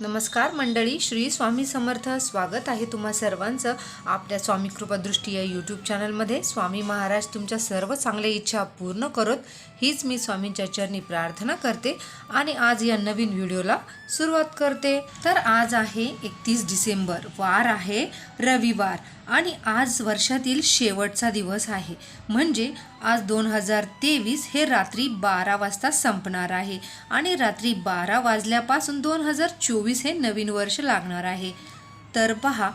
नमस्कार मंडळी श्री स्वामी समर्थ स्वागत आहे तुम्हा सर्वांचं आपल्या स्वामी कृपादृष्टी या यूट्यूब चॅनलमध्ये स्वामी महाराज तुमच्या सर्व चांगल्या इच्छा पूर्ण करत हीच मी स्वामींच्या चरणी प्रार्थना करते आणि आज या नवीन व्हिडिओला सुरुवात करते. तर आज आहे एकतीस डिसेंबर वार आहे रविवार आणि आज वर्षातील शेवटचा दिवस आहे. म्हणजे आज दोन हजार तेवीस हे रात्री बारा वाजता संपणार आहे आणि रात्री बारा वाजल्यापासून दोन हजार चोवीस हे नवीन वर्ष लागणार आहे. तर पहा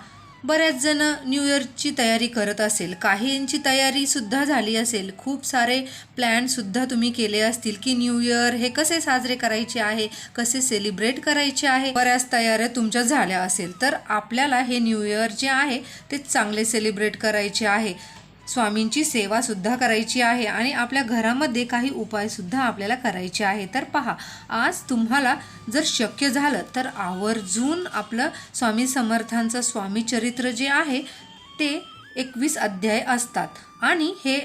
बऱ्याच जण न्यू इयरची तयारी करत असेल. काहींची तयारीसुद्धा झाली असेल. खूप सारे प्लॅनसुद्धा तुम्ही केले असतील की न्यू इयर हे कसे साजरे करायचे आहे? कसे सेलिब्रेट करायचे आहे? बऱ्याच तयाऱ्या तुमच्या झाल्या असेल. तर आपल्याला हे न्यू इयर जे आहे ते चांगले सेलिब्रेट करायचे आहे. स्वामींची सेवा सुद्धा करायची आहे आणि आपल्या घरामध्ये काही उपाय सुद्धा आपल्याला करायचे आहे. तर पहा आज तुम्हाला जर शक्य झालं तर आवर्जून आपलं स्वामी समर्थांचं स्वामी चरित्र जे आहे ते एकवीस अध्याय असतात. आणि हे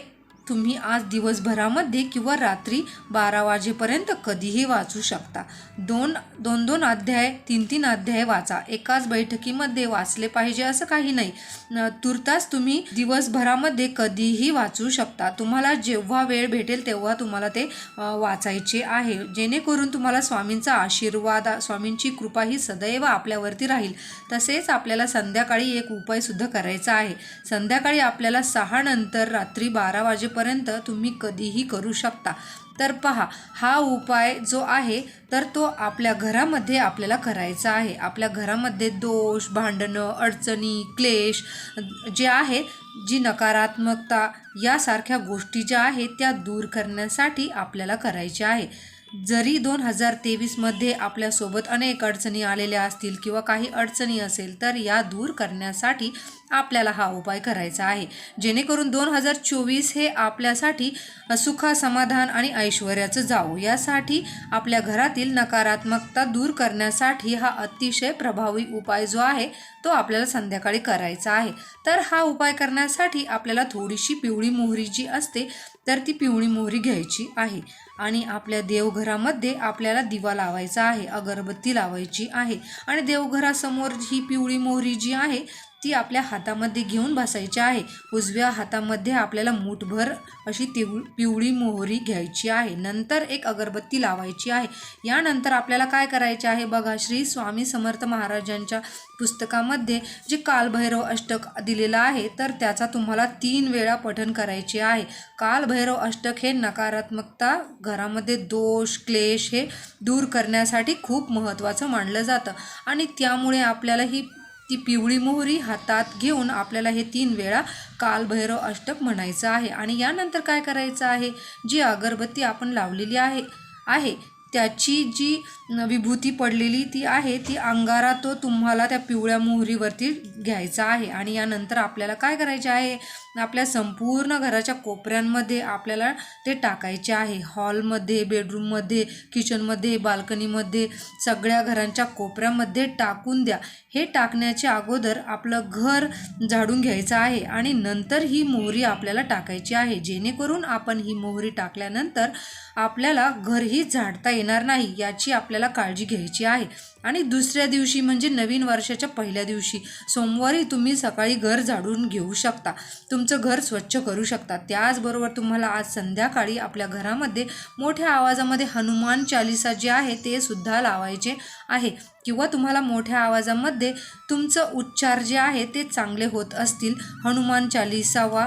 तुम्ही आज दिवसभरामध्ये किंवा रात्री बारा वाजेपर्यंत कधीही वाचू शकता. दोन दोन दोन अध्याय तीन तीन अध्याय वाचा. एकाच बैठकीमध्ये वाचले पाहिजे असं काही नाही. तुर्तास तुम्ही दिवसभरामध्ये कधीही वाचू शकता. तुम्हाला जेव्हा वेळ भेटेल तेव्हा तुम्हाला ते वाचायचे आहे. जेणेकरून तुम्हाला स्वामींचा आशीर्वाद स्वामींची कृपा ही सदैव आपल्यावरती राहील. तसेच आपल्याला संध्याकाळी एक उपायसुद्धा करायचा आहे. संध्याकाळी आपल्याला सहा नंतर रात्री बारा वाजेपर्यंत तुम्ही कधीही करू शकता. तर पहा हा उपाय जो आहे तर तो आपल्या घरामध्ये आपल्याला करायचा आहे. आपल्या घरामध्ये दोष भांडणं अडचणी क्लेश जे आहे जी नकारात्मकता यासारख्या गोष्टी ज्या आहेत त्या दूर करण्यासाठी आपल्याला करायच्या आहे. जरी दोन हजार तेवीसमध्ये आपल्यासोबत अनेक अडचणी आलेल्या असतील किंवा काही अडचणी असेल तर या दूर करण्यासाठी आपल्याला हा उपाय करायचा आहे. जेणेकरून दोन हजार चोवीस हे आपल्यासाठी सुख समाधान आणि ऐश्वर्याचं जाऊ यासाठी आपल्या घरातील नकारात्मकता दूर करण्यासाठी हा अतिशय प्रभावी उपाय जो आहे तो आपल्याला संध्याकाळी करायचा आहे. तर हा उपाय करण्यासाठी आपल्याला थोडीशी पिवळी मोहरी जी असते तर ती पिवळी मोहरी घ्यायची आहे. आणि आपल्या देवघरामध्ये आपल्याला दिवा लावायचा आहे अगरबत्ती लावायची आहे. आणि देवघरासमोर ही पिवळी मोहरी जी आहे ती आपल्या हातामध्ये घेऊन बसायची आहे. उजव्या हातामध्ये आपल्याला मूठभर अशी तिव पिवळी मोहरी घ्यायची आहे. नंतर एक अगरबत्ती लावायची आहे. यानंतर आपल्याला काय करायचे आहे बघा श्री स्वामी समर्थ महाराजांच्या पुस्तकामध्ये जे कालभैरव अष्टक दिलेलं आहे तर त्याचा तुम्हाला तीन वेळा पठन करायचे आहे. कालभैरव अष्टक हे नकारात्मकता घरामध्ये दोष क्लेश हे दूर करण्यासाठी खूप महत्त्वाचं मानलं जातं. आणि त्यामुळे आपल्याला ही ती पिवळी मोहरी हातात घेऊन आपल्याला हे तीन वेळा कालभैरव अष्टक म्हणायचं आहे. आणि यानंतर काय करायचं आहे? जी अगरबत्ती आपण लावलेली आहे आहे त्याची जी न- विभूती पडलेली ती आहे ती अंगारा तो तुम्हाला त्या पिवळ्या मोहरीवरती घ्यायचा आहे. आणि यानंतर आपल्याला काय करायचे आहे? आपल्या संपूर्ण घराच्या कोपऱ्यांमध्ये आपल्याला ते टाकायचे आहे. हॉलमध्ये बेडरूममध्ये किचनमध्ये बाल्कनीमध्ये सगळ्या घरांच्या कोपऱ्यामध्ये टाकून द्या. हे टाकण्याच्या अगोदर आपलं घर झाडून घ्यायचं आहे आणि नंतर ही मोहरी आपल्याला टाकायची आहे. जेणेकरून आपण ही मोहरी टाकल्यानंतर आपल्याला घरही झाडता येणार नाही याची आपल्याला काळजी घ्यायची आहे. आणि दुसऱ्या दिवशी म्हणजे नवीन वर्षाच्या पहिल्या दिवशी सोमवारी तुम्ही सकाळी घर झाडून घेऊ शकता. तुमचं घर स्वच्छ करू शकता. त्याचबरोबर तुम्हाला आज संध्याकाळी आपल्या घरामध्ये मोठ्या आवाजामध्ये हनुमान चालिसा जे आहे ते सुद्धा लावायचे आहे. किंवा तुम्हाला मोठ्या आवाजामध्ये तुमचं उच्चार जे आहे ते चांगले होत असतील. हनुमान चालिसा वा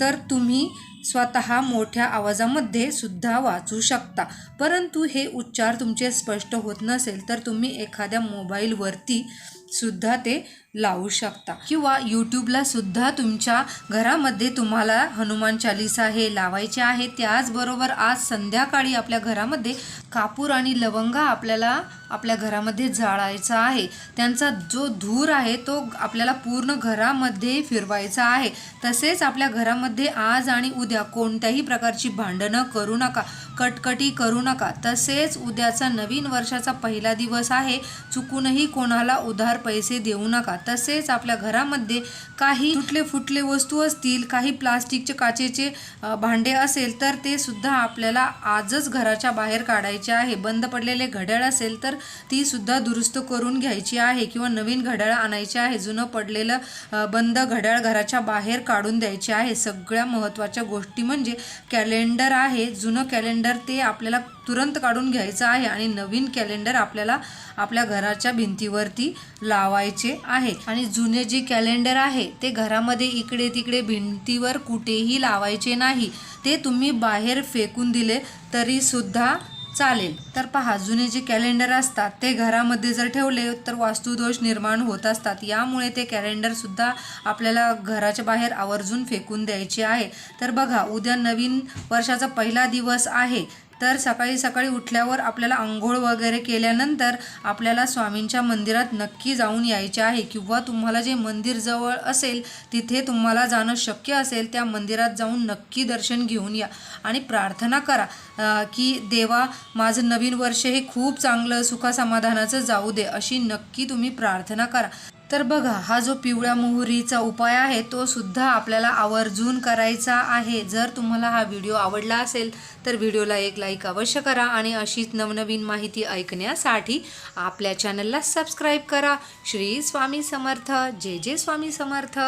तर तुम्ही स्वतः मोठ्या आवाजामध्ये सुद्धा वाचू शकता. परंतु हे उच्चार तुमचे स्पष्ट होत नसेल तर तुम्ही एखाद्या मोबाईलवरती सुद्धा ते लावू शकता. किंवा यूट्यूबला सुद्धा तुमच्या घरामध्ये तुम्हाला हनुमान चालिसा हे लावायचे आहे. त्याचबरोबर आज संध्याकाळी आपल्या घरामध्ये कापूर आणि लवंगा आपल्याला आपल्या घरामध्ये जाळायचा आहे. त्यांचा जो धूर आहे तो आपल्याला पूर्ण घरामध्ये फिरवायचा आहे. तसेच आपल्या घरामध्ये आज आणि उद्या कोणत्याही प्रकारची भांडणं करू नका कटकटी करू नका. तसेच उद्याचा नवीन वर्षाचा पहिला दिवस आहे. चुकूनही कोणाला उधार पैसे देऊ नका. तसेच आपल्या घरामध्ये काही तुटले फुटले वस्तू असतील काही प्लास्टिकचे काचेचे भांडे असेल तर ते सुद्धा आपल्याला आजच घराच्या बाहेर काढायचे आहे. बंद पडलेले घड्याळ असेल तर ती सुद्धा दुरुस्त करून घ्यायची आहे किंवा नवीन घड्याळ आणायचे आहे. जुनं पडलेलं बंद घड्याळ घराच्या बाहेर काढून द्यायचे आहे. सगळ्या महत्त्वाच्या गोष्टी म्हणजे कॅलेंडर आहे. जुनं कॅलेंडर ते आपल्याला तुरंत काढून घ्यायचं आहे आणि नवीन कॅलेंडर आपल्याला आपल्या घराच्या भिंतीवरती लावायचे आहे. आणि जुने जे कॅलेंडर आहे ते घरामध्ये इकडे तिकडे भिंतीवर कुठेही लावायचे नाही. ते तुम्ही बाहेर फेकून दिले तरी सुद्धा चालेल. तर पहा जुने जे कॅलेंडर असतात ते घरामध्ये जर ठेवले तर वास्तुदोष निर्माण होत असतात. यामुळे ते कॅलेंडरसुद्धा आपल्याला घराच्या बाहेर आवर्जून फेकून द्यायचे आहे. तर बघा उद्या नवीन वर्षाचा पहिला दिवस आहे. तर सकाळी सकाळी उठल्यावर आपल्याला आंघोळ वगैरे केल्यानंतर आपल्याला स्वामींच्या मंदिरात नक्की जाऊन यायचे आहे किंवा तुम्हाला जे मंदिर जवळ असेल तिथे तुम्हाला जाणं शक्य असेल त्या मंदिरात जाऊन नक्की दर्शन घेऊन या. आणि प्रार्थना करा की देवा माझं नवीन वर्ष हे खूप चांगलं सुखासमाधानाचं जाऊ दे अशी नक्की तुम्ही प्रार्थना करा. तर बघा हा जो पिवळ्या मोहरीचा उपाय आहे तो सुद्धा आपल्याला आवर्जून करायचा आहे. जर तुम्हाला हा व्हिडिओ आवडला असेल तर व्हिडिओला एक लाईक अवश्य करा आणि अशीच नवनवीन माहिती ऐकण्यासाठी आपल्या चॅनलला सबस्क्राईब करा. श्री स्वामी समर्थ. जय जय स्वामी समर्थ.